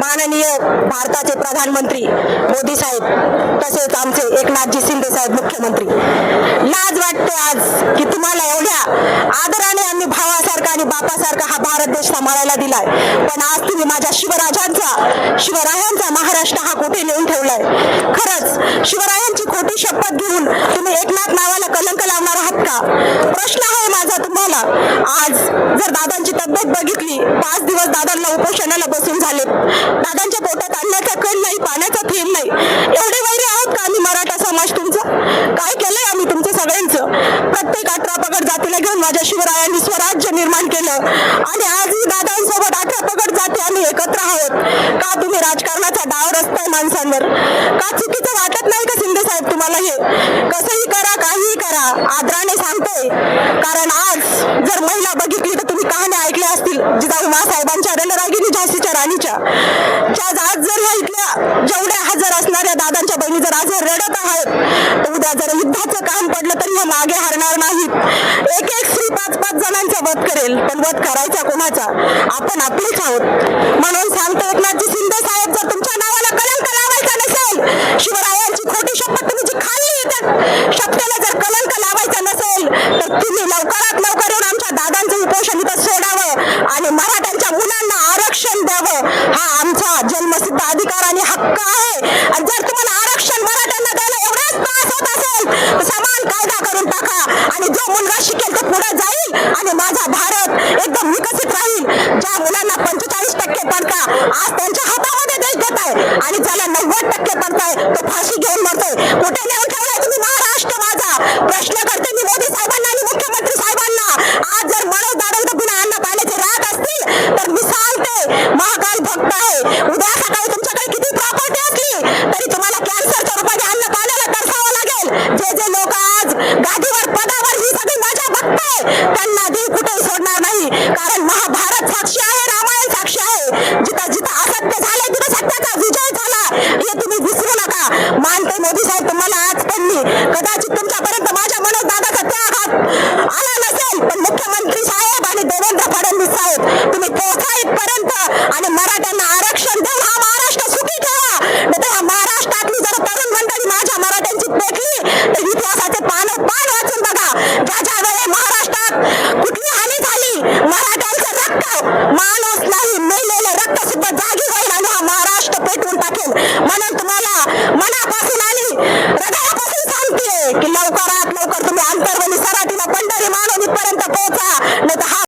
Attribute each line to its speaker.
Speaker 1: माननीय भारताचे प्रधानमंत्री मोदी साहेब तसेच आमचे एकनाथजी शिंदे साहेब मुख्यमंत्री. लाज वाटते आज की तुम्हाला एवढ्या आदराने आम्ही भावासारखा आणि बापासारखा हा भारत देश सांभाळायला दिलाय. पण आज तुम्ही माझ्या शिवराजांचा शिवरायांचा महाराष्ट्र हा कुठे नेऊन ठेवलाय? खरंच शिवरायांची खोटी शपथ घेऊन तुम्ही एकनाथ नावाला कलंक लावणार आहात का? प्रश्न आहे माझा तुम्हाला. आज जर दादांची तब्येत बघितली पाच दिवस दादांना उपोषणाला बसून झाले दादांच्या पोटात अन्नाचा कण नाही पाण्याचा थेंब नाही एवढे वैरे आहोत का आम्ही मराठा समाज तुमचं काय केलंय आम्ही तुमचं सगळ्यांचं अठरा पगड जातीला घेऊन माझ्या शिवरायांनी स्वराज्य निर्माण केलं. आणि आजही दादांसोबत अठरा पगड जाती आम्ही एकत्र आहोत. का तुम्ही राजकारणाचा डाव रचताय माणसांवर? का चुकीचं वाटत नाही का शिंदे साहेब तुम्हाला हे? कसंही करा काहीही करा आदराने सांगतोय. कारण आज जर महिला बघितली तर तुम्ही कहाण्या ऐकल्या असतील जिजाऊ साहेबांच्या रणरागिनी झाशीच्या राणीच्या. आज जर ह्या इथल्या जेवढ्या हजर असणाऱ्या दादांच्या बहिणी जर आज रडत आहेत तर उद्या जर युद्धाचं काम पडलं तरी हे मागे हरणार नाही एक एक स्त्री पाच पाच असेल पण वध करायचा कोणाचा? आपण आपलीच आहोत. म्हणून सांगतो एकनाथजी शिंदे साहेब जर तुमच्या नावाला कलंक लावायचा नसेल शिवरायांची खोटी शपथ तुम्ही जी खाल्ली तर शपथेला जर कलंक लावायचा नसेल तर तुम्ही लवकरात लवकर येऊन आमच्या दादांचं उपोषण इथं सोडावं आणि मराठ्यांच्या मुलांना आरक्षण द्यावं. हा आमचा जन्मसिद्ध अधिकार आणि हक्क आहे. आणि जर तुम्हाला आरक्षण मराठ्यांना द्यायला एवढाच त्रास होत असेल तर समान कायदा करून टाका. आणि जो मुलगा शिकेल तो पुढे जाईल आणि माझा भारत राहील मुलांना पंचेचाळीस टक्के पडता आज त्यांच्या हातामध्ये देश देत आहे. आणि ज्याला नव्वद टक्के पडताय तो फाशी घेऊन मरतोय. कुठे नेऊन ठेवलाय तुम्ही महाराष्ट्र माझा? प्रश्न करते मी मोदी साहेबांना आणि मुख्यमंत्री साहेबांना. आज जर मनोज दादा पुन्हा बिना अन्न पाण्याचे राहत असतील तर मी सांगते महाकाल भक्त आहे. उद्या सकाळी तुमच्याकडे किती प्रॉपर्टी असली तरी तुम्हाला कॅन्सरच्या रूपाने अन्न पाण्याला तरसावं लागेल. जे जे लोक आज गादीवर पदावर ही सगळी माझ्या भक्त आहे त्यांना देव कुठे सोडणार नाही कारण महाभारत साक्षी आहे रामायण साक्षी आहे. जिथं जिथं असत्य झालं तिथं सत्याचा विजय झाला. हे तुम्ही विसरू नका. मानते मोदी साहेब तुम्हाला आज पण मी कदाचित तुमच्यापर्यंत माझ्या मनोज दादाचा त्याग आला नसेल पण मुख्यमंत्री साहेब आणि देवेंद्र फडणवीस साहेब तुम्ही पोहोचा इथपर्यंत आणि मराठ्यांना Like, you know?